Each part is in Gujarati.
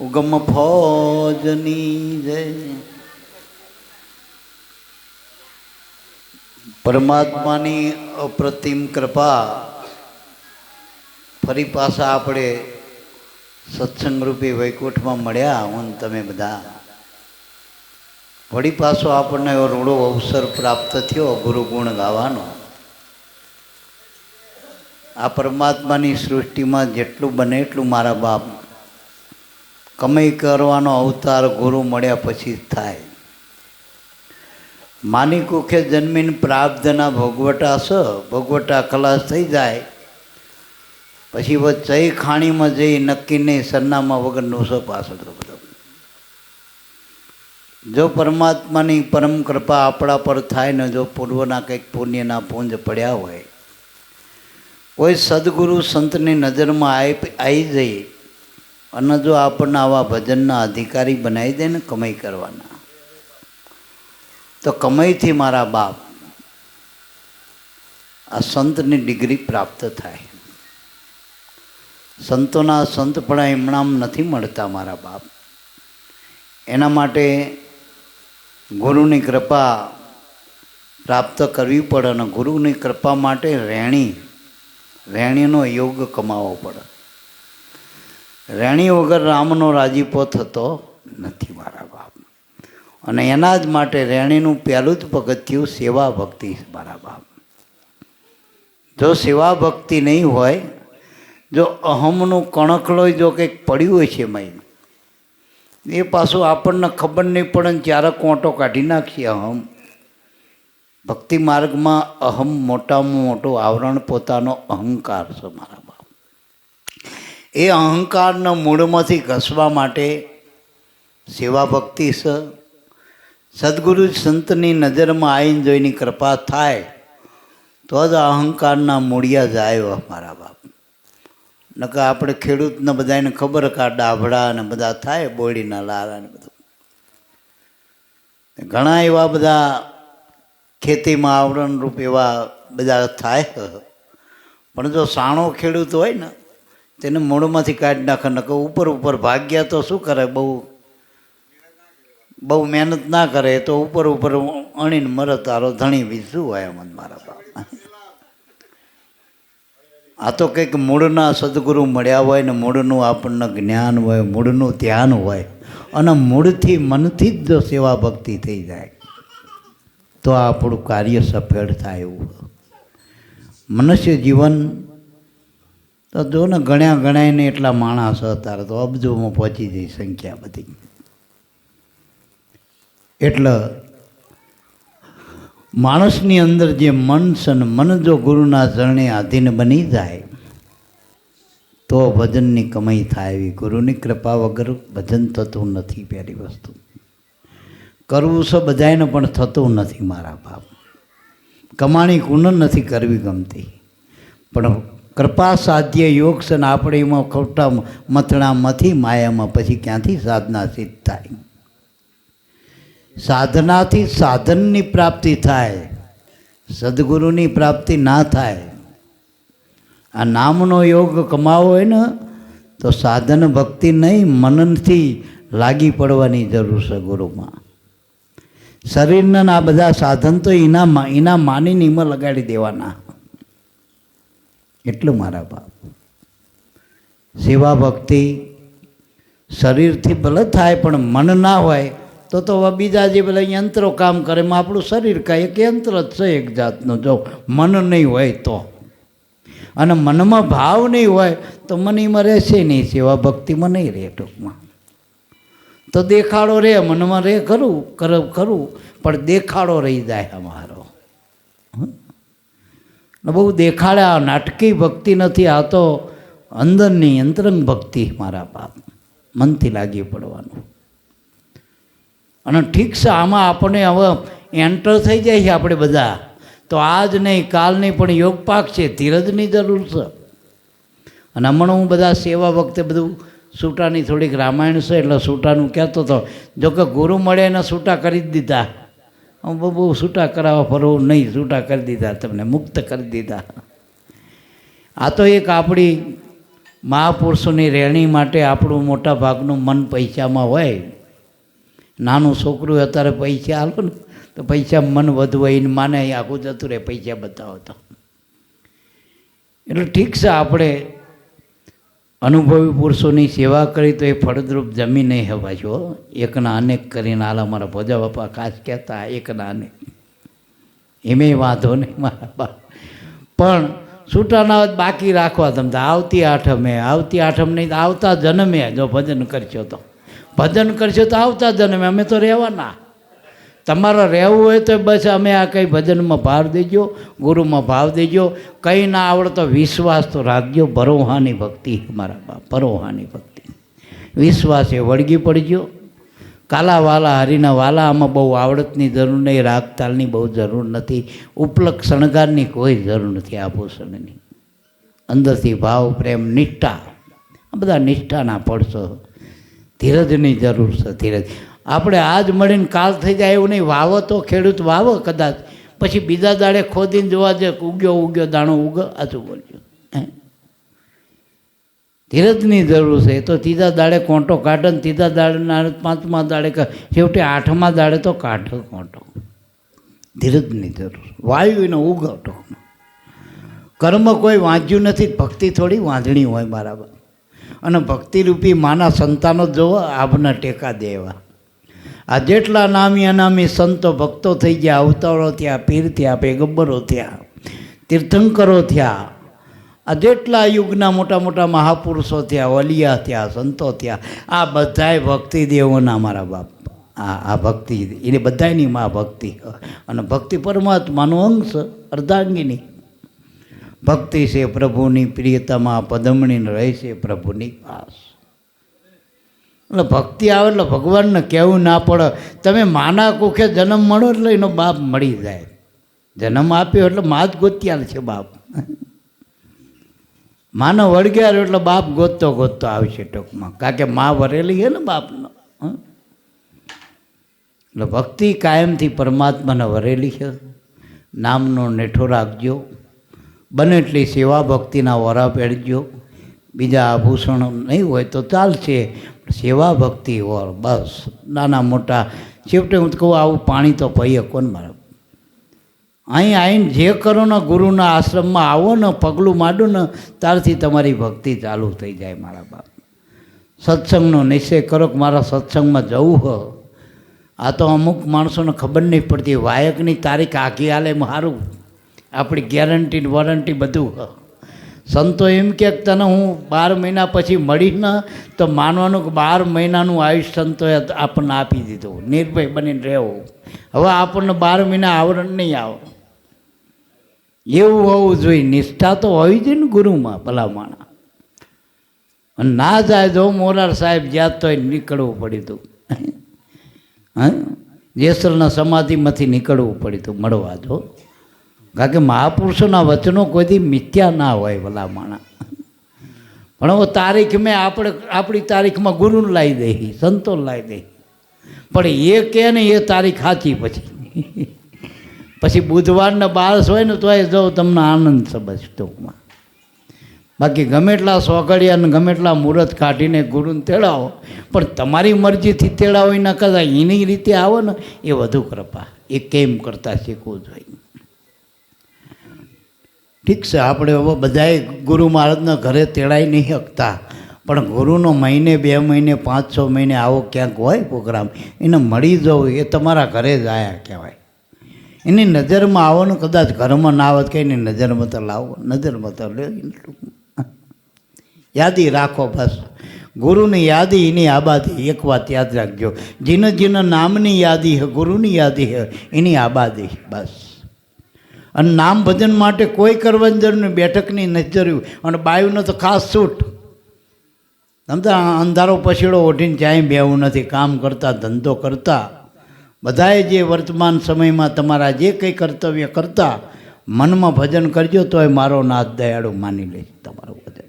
ઉગમ ફોજની જય. પરમાત્માની અપ્રતિમ કૃપા ફરી પાછા આપણે સત્સંગ રૂપી વૈકુંઠમાં મળ્યા હું તમે બધા. વળી પાછો આપણને એવો રૂડો અવસર પ્રાપ્ત થયો ગુરુ ગુણ ગાવાનો. આ પરમાત્માની સૃષ્ટિમાં જેટલું બને એટલું મારા બાપ કમાઈ કરવાનો અવતાર ગુરુ મળ્યા પછી થાય. માની કુખે જન્મીને પ્રાપ્તના ભોગવટા સ, ભોગવટા ખલાસ થઈ જાય. પછી વચ્ચે ખાણીમાં જઈ નક્કી નહીં, સરનામા વગરનું સ પાછળ તો બધું જો પરમાત્માની પરમ કૃપા આપણા પર થાય ને જો પૂર્વના કંઈક પુણ્યના પૂંજ પડ્યા હોય, કોઈ સદગુરુ સંતની નજરમાં આવી આવી જઈ અને જો આપણને આવા ભજનના અધિકારી બનાવી દે ને કમાઈ કરવાના, તો કમાઈથી મારા બાપ આ સંતની ડિગ્રી પ્રાપ્ત થાય. સંતોના સંતપણા એમણામ નથી મળતા મારા બાપ. એના માટે ગુરુની કૃપા પ્રાપ્ત કરવી પડે અને ગુરુની કૃપા માટે રહેણી રહેણીનો યોગ કમાવવો પડે. રેણી વગર રામનો રાજીપો થતો નથી મારા બાપ અને એના જ માટે રેણીનું પહેલું જ પગથિયું સેવા ભક્તિ મારા બાપ જો સેવા ભક્તિ નહીં હોય, જો અહમનું કણકલોય જો કંઈક પડ્યું હોય છે મય એ પાછું આપણને ખબર નહીં પડે ને ત્યારે કોંટો કાઢી નાખીએ અહમ. ભક્તિ માર્ગમાં અહમ મોટામાં મોટું આવરણ પોતાનો અહંકાર છે મારા એ અહંકારના મૂળમાંથી ઘસવા માટે સેવા ભક્તિ સ. સદગુરુ સંતની નજરમાં આવીને જોઈની કૃપા થાય, તો જ અહંકારના મૂળિયા જાય મારા બાપ. નકર આપણે ખેડૂતને બધાને ખબર કે આ ડાભડા ને બધા થાય બોડીના લારા ને બધું. ઘણા એવા બધા ખેતીમાં આવરણરૂપ એવા બધા થાય પણ જો સાણો ખેડૂત હોય ને તેને મૂળમાંથી કાઢી નાખે, નકર ઉપર ઉપર ભાગ્યા તો શું કરે? બહુ બહુ મહેનત ના કરે, તો ઉપર ઉપર અણીને મરે તારો ધણી બી શું હોય મન મારા બાપ. આ તો કંઈક મૂળના સદગુરુ મળ્યા હોય ને મૂળનું આપણને જ્ઞાન હોય, મૂળનું ધ્યાન હોય, અને મૂળથી મનથી જ જો સેવા ભક્તિ થઈ જાય, તો આપણું કાર્ય સફળ થાય એવું. મનુષ્ય જીવન તો જો ને ગણ્યા ગણાયને એટલા માણસ અત્યારે તો અબજોમાં પહોંચી જઈ સંખ્યા બધી. એટલે માણસની અંદર જે મન છે ને મન જો ગુરુના ચરણે આધીન બની જાય, તો ભજનની કમાઈ થાય એવી. ગુરુની કૃપા વગર ભજન થતું નથી પહેલી વસ્તુ. કરવું છે બધાને પણ થતું નથી મારા બાપ કમાણી કુન નથી કરવી ગમતી. પણ કૃપા સાધ્ય યોગ છે આપણે એમાં ખોટા મથણામાંથી માયામાં પછી ક્યાંથી સાધના સિદ્ધ થાય? સાધનાથી સાધનની પ્રાપ્તિ થાય, સદગુરુની પ્રાપ્તિ ના થાય. આ નામનો યોગ કમાવો હોય ને, તો સાધન ભક્તિ નહીં, મનનથી લાગી પડવાની જરૂર છે ગુરુમાં. શરીરના આ બધા સાધન તો એના એના માની નિમાં લગાડી દેવાના. એટલું મારા બાપ સેવા ભક્તિ શરીરથી ભલે થાય પણ મન ના હોય, તો તો બીજા જે પેલા યંત્રો કામ કરે, એમાં આપણું શરીર કાંઈ એક યંત્ર જ છે એક જાતનું. જો મન નહીં હોય તો. અને મનમાં ભાવ નહીં હોય, તો મનીમાં રહેશે નહીં સેવા ભક્તિમાં નહીં રહે ટૂંકમાં. તો દેખાડો રહે મનમાં રહે ખરું ખરું પણ દેખાડો રહી જાય અમારો. બહુ દેખાડ્યા નાટકી ભક્તિ નથી, આ તો અંદરની અંતરંગ ભક્તિ મારા બાપ મનથી લાગી પડવાનું. અને ઠીક છે, આમાં આપણે હવે એન્ટર થઈ જાય છે આપણે બધા. તો આજ નહીં, કાલ નહીં, પણ યોગ પાક છે, ધીરજની જરૂર છે. અને હમણાં હું બધા સેવા વખતે બધું સૂટાની થોડીક રામાયણ છે, એટલે સૂટાનું કહેતો હતો જો કે ગુરુ મળે એને સૂટા કરી જ દીધા. હું બહુ છૂટા કરાવવા ફરવું નહીં છૂટા કરી દીધા, તમને મુક્ત કરી દીધા. આ તો એક આપણી મહાપુરુષોની રહેણી માટે આપણું મોટા ભાગનું મન પૈસામાં હોય. નાનું છોકરું અત્યારે પૈસા આલો ને, તો પૈસા મન વધુ હોય માને આખું જતું રહે, પૈસા બતાવો તો. એટલે ઠીક છે, આપણે અનુભવી પુરુષોની સેવા કરી તો એ ફળદ્રુપ જમી નહીં હવા છો એકના અનેક કરીને આલા મારા ભોજા બાપા ખાસ કહેતા, એકના અનેક. એમે વાંધો નહીં મારા બા પણ છૂટાના બાકી રાખવા તમે તો આવતી આઠમે, આવતી આઠમ નહીં આવતા જન્મે. જો ભજન કરશો તો. ભજન કરશો તો આવતા જન્મે. અમે તો રહેવાના. તમારે રહેવું હોય તો બસ અમે આ કંઈ ભજનમાં ભાવ દેજો, ગુરુમાં ભાવ દેજો. કંઈ ના આવડતો વિશ્વાસ તો રાખજો, ભરોહાની ભક્તિ મારા બાપ ભરોહાની ભક્તિ. વિશ્વાસ એ વળગી પડજો. કાલા વાલા હરીના વાલા આમાં બહુ આવડતની જરૂર નહીં રાગતાલની બહુ જરૂર નથી. ઉપલક શણગારની કોઈ જરૂર નથી આભૂષણની અંદરથી ભાવ, પ્રેમ, નિષ્ઠા. આ બધા નિષ્ઠાના પડશો ધીરજની જરૂર છે, ધીરજ. આપણે આજ મળીને કાલ થઈ જાય એવું નહીં. વાવો તો ખેડૂત વાવો કદાચ. પછી બીજા દાડે ખોદીને જોવા જે ઉગ્યો ઉગ્યો, દાણો ઉગો આજુ બોલ્યો. ધીરજની જરૂર છે. તો ત્રીજા દાડે કોંટો કાઢે ને ત્રીજા દાડે પાંચમા દાડે છેવટે આઠમા દાડે તો કાઢો કોંટો. ધીરજની જરૂર. વાયુ એનો ઉગવટો કર્મ કોઈ વાંચ્યું નથી, ભક્તિ થોડી વાંધણી હોય બરાબર. અને ભક્તિરૂપી માના સંતાનો જોવો, આભના ટેકા દેવા. આ જેટલા નામી અનામી સંતો ભક્તો થઈ ગયા, અવતારો થયા, પીર થયા પેગબ્બરો થયા, તીર્થંકરો થયા, આ જેટલા યુગના મોટા મોટા મહાપુરુષો થયા વલિયા થયા, સંતો થયા, આ બધાય ભક્તિ દેવોના મારા બાપ. આ આ ભક્તિ, એને બધાયની માં ભક્તિ. અને ભક્તિ પરમાત્માનો અંશ, અર્ધાંગીની. ભક્તિ છે પ્રભુની પ્રિયતામાં પદમણી રહે છે પ્રભુની પાસ. એટલે ભક્તિ આવે એટલે ભગવાનને કહેવું ના પડે. તમે માના કુખે જન્મ મળો એટલે એનો બાપ મળી જાય. જન્મ આપ્યો એટલે મા જ ગોત્યાલ છે બાપ. માનો વળગ્યા એટલે બાપ ગોતતો ગોતતો આવશે ટૂંકમાં. કારણ કે મા વરેલી છે ને બાપનો? એટલે ભક્તિ કાયમથી પરમાત્માને વરેલી છે. નામનો નેઠો રાખજો. બને એટલી સેવા ભક્તિના વરા પેડજો બીજા આભૂષણો નહીં હોય તો ચાલશે. સેવા ભક્તિ હોય બસ. નાના મોટા, છેવટે હું કહું, આવું પાણી તો પહીએ કોણ મારે? અહીં આવીને જે કરો ને ગુરુના આશ્રમમાં આવો ને, પગલું માંડો ને, ત્યારથી તમારી ભક્તિ ચાલુ થઈ જાય મારા બાપ. સત્સંગનો નિશ્ચય કરો કે મારા સત્સંગમાં જવું હ. આ તો અમુક માણસોને ખબર નહીં પડતી, વાયકની તારીખ આખી હાલે સારું. આપણી ગેરંટી વોરંટી બધું સંતો એમ કે તને હું બાર મહિના પછી મળીશ ને, તો માનવાનું કે બાર મહિનાનું આયુષ સંતોએ આપણને આપી દીધું. નિર્ભય બનીને રહેવું. હવે આપણને બાર મહિના આવરણ નહીં આવે. એવું હોવું જોઈએ. નિષ્ઠા તો હોવી જોઈએ ને ગુરુમાં, ભલામાણા. ના જાય જો મોરાર સાહેબ જ્યાં તોય નીકળવું પડ્યું હતું. હા? જેસલના સમાધિમાંથી નીકળવું પડ્યું હતું, મળવા જો. કારણ કે મહાપુરુષોના વચનો કોઈથી મિથ્યા ના હોય ભલા માણા પણ હવે તારીખ મેં આપણે આપણી તારીખમાં ગુરુને લાવી દઈ સંતો લાવી દઈ પણ એ કહે ને એ તારીખ સાચી પછી. પછી બુધવારના બારસ હોય ને તોય જો તમને આનંદ સમજ ટૂંકમાં. બાકી ગમે એટલા સોગડિયા અને ગમે એટલા મુહૂર્ત કાઢીને ગુરુને તેડાવો, પણ તમારી મરજીથી તેડાવો એના કદાચ એની રીતે આવો ને, એ વધુ કૃપા. એ કેમ કરતાં શીખવું જોઈએ? ઠીક છે, આપણે હવે બધાએ ગુરુ મહારાજના ઘરે તેડાઈ નહીં શકતા. પણ ગુરુનો મહિને, બે મહિને, પાંચ, છ મહિને આવો ક્યાંક હોય પ્રોગ્રામ, એને મળી જવું, એ તમારા ઘરે જ આયા કહેવાય. એની નજરમાં આવવાનું કદાચ ઘરમાં ના આવત કે એની નજરમાં તો લાવો, નજરમાં તો લે. યાદી રાખો બસ. ગુરુની યાદી, એની આબાદી, એક વાત યાદ રાખજો. જીને જીને નામની યાદી હે, ગુરુની યાદી હે, એની આબાદી, બસ. અને નામ ભજન માટે કોઈ કરવાની નહીં બેઠકની નથી જરૂર. અને બાયુનો તો ખાસ છૂટ સમજા અંધારો પછીડો ઓઢીને જાય બેવું નથી. કામ કરતા, ધંધો કરતા. બધાએ જે વર્તમાન સમયમાં તમારા જે કંઈ કર્તવ્ય કરતા, મનમાં ભજન કરજો તો એ મારો નાથ દયાળુ માની લઈશ તમારું ભજન.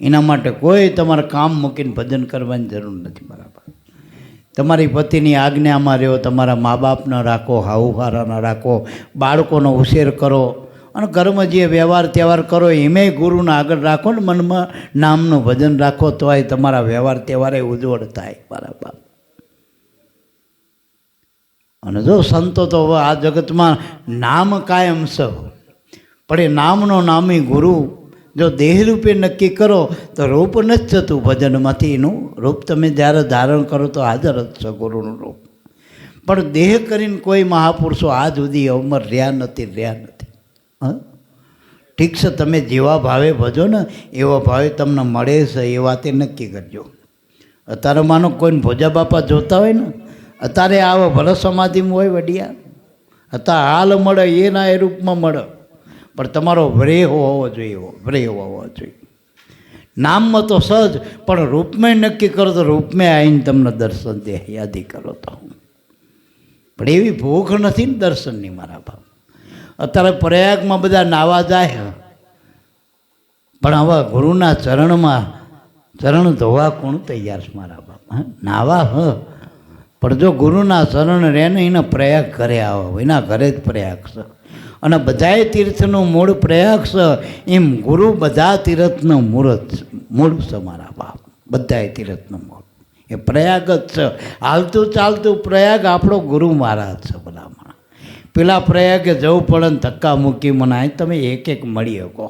એના માટે કોઈ તમારે કામ મૂકીને ભજન કરવાની જરૂર નથી બરાબર. તમારી પતિની આજ્ઞામાં રહ્યો, તમારા મા બાપને રાખો હાઉહારાને રાખો, બાળકોનો ઉછેર કરો અને ઘરમાં જે વ્યવહાર તહેવાર કરો એમે ગુરુને આગળ રાખો ને મનમાં નામનું ભજન રાખો તો એ તમારા વ્યવહાર તહેવારે ઉજ્જવળ થાય. બરાબર. અને જો સંતો તો હવે આ જગતમાં નામ કાયમ સ પણ એ નામનો નામી ગુરુ જો દેહ રૂપે નક્કી કરો, તો રૂપ નથી થતું ભજનમાંથી એનું. રૂપ તમે જ્યારે ધારણ કરો તો હાજર જ છો ગુરુનું રૂપ. પણ દેહ કરીને કોઈ મહાપુરુષો આજ સુધી અમર રહ્યા નથી રહ્યા નથી. હા? ઠીક છે, તમે જેવા ભાવે ભજો ને, એવા ભાવે તમને મળે છે, એ વાતે નક્કી કરજો. અત્યારે માનો કોઈને ભોજા બાપા જોતા હોય ને, અત્યારે આવો ભરત સમાધિમાં હોય વડિયા. અત્યારે હાલ મળે, એના એ રૂપમાં મળે. પણ તમારો વ્રેહ હોવો જોઈએ વ્રેહ હોવો જોઈએ. નામમાં તો સહજ, પણ રૂપમાં નક્કી કરો તો રૂપમાં આવીને તમને દર્શન દે, યાદી કરો તો. પણ એવી ભૂખ નથી ને દર્શનની મારા બાપ અત્યારે પ્રયાગમાં બધા નાવા જાય પણ હવે ગુરુના ચરણમાં, ચરણ ધોવા કોણ તૈયાર છે મારા બાપ હા, નાવા, હ. પણ જો ગુરુના ચરણ રહે ને, એના પ્રયાગ ઘરે આવો, એના ઘરે જ પ્રયાગ છે. અને બધાય તીર્થનું મૂળ પ્રયાગ છે. એમ ગુરુ બધા તીર્થનું જ મૂળ છે મારા બાપ. બધાય તીર્થનું મૂળ. એ પ્રયાગ જ છે. હાલતું ચાલતું પ્રયાગ આપણો ગુરુ મહારાજ છે બધામાં પેલા પ્રયાગે જવું પડે ને ધક્કા મૂકી મને અહીં તમે એક એક મળી શકો.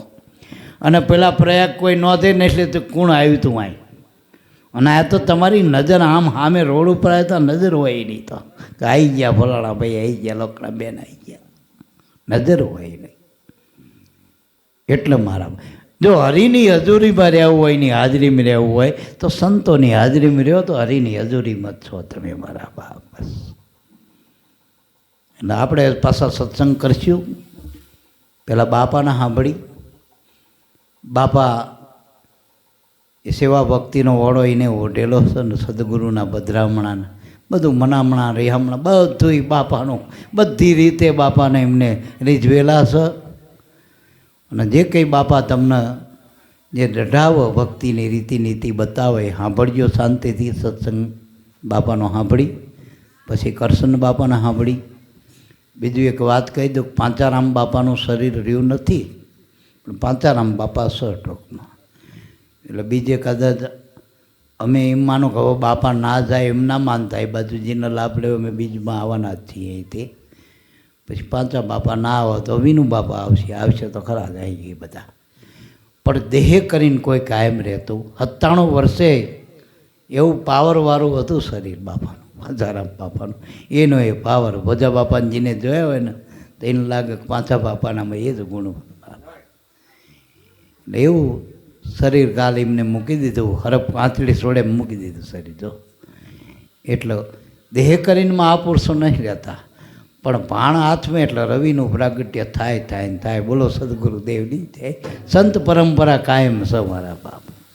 અને પેલા પ્રયાગ કોઈ નોંધે ને એટલે તો કોણ આવ્યું તું અહીં? અને આ તો તમારી નજર આમ સામે રોડ ઉપર આવે તો નજર હોય નહીં તો. આવી ગયા ફલાણા ભાઈ આવી ગયા, લોકડા બેન આવી ગયા. નજર હોય નહીં. એટલે મારા જો હરિની હજૂરીમાં રહેવું હોયની હાજરીમાં રહેવું હોય, તો સંતોની હાજરીમાં રહ્યો તો હરિની હજુરીમાં જ છો તમે મારા બાપ. બસ. એટલે આપણે પાછા સત્સંગ કરશું. પહેલાં બાપાને સાંભળી. બાપા એ સેવા ભક્તિનો વડો, એને ઓઢેલો છે ને સદગુરુના બદરામણાને બધું મનામણા હમણાં બધું બાપાનું, બધી રીતે બાપાને એમને રીઝવેલા છે. અને જે કંઈ બાપા તમને જે રઢાવો ભક્તિની રીતિ નીતિ બતાવે, સાંભળજો શાંતિથી સત્સંગ બાપાનો સાંભળી, પછી કરશન બાપાને સાંભળી. બીજું એક વાત કહી દઉં, પાંચારામ બાપાનું શરીર રહ્યું નથી, પણ પાંચારામ બાપા સ ટૂંકમાં એટલે બીજે કદાચ અમે એમ માનો કે હવે બાપા ના જાય એમ ના માનતા, એ બાજુ જેને લાભ લેવો અમે બીજમાં આવવાના જ છીએ તે. પછી પાંચા બાપા ના આવે તો વિનુ બાપા આવશે આવશે તો ખરા જ એ બધા. પણ દેહ કરીને કોઈ કાયમ રહેતું. સત્તાણું વર્ષે એવું પાવરવાળું હતું શરીર બાપાનું, હજારામ બાપાનું. એનો એ પાવર. ભોજા બાપાને જેને જોયા હોય ને, તો એને લાગે પાંચા બાપાનામાં એ જ ગુણ. એવું શરીર કાલ મૂકી દીધું, હરફ આંચળી સોડે મૂકી દીધું શરીર, જો. એટલે દેહ કરીને મહાપુરુષો નહીં રહેતા. પણ ભાણ હાથમાં એટલે રવિનું પ્રાગટ્ય થાય થાય ને થાય. બોલો સદગુરુ દેવની જય. સંત પરંપરા કાયમ સમારા મારા બાપ.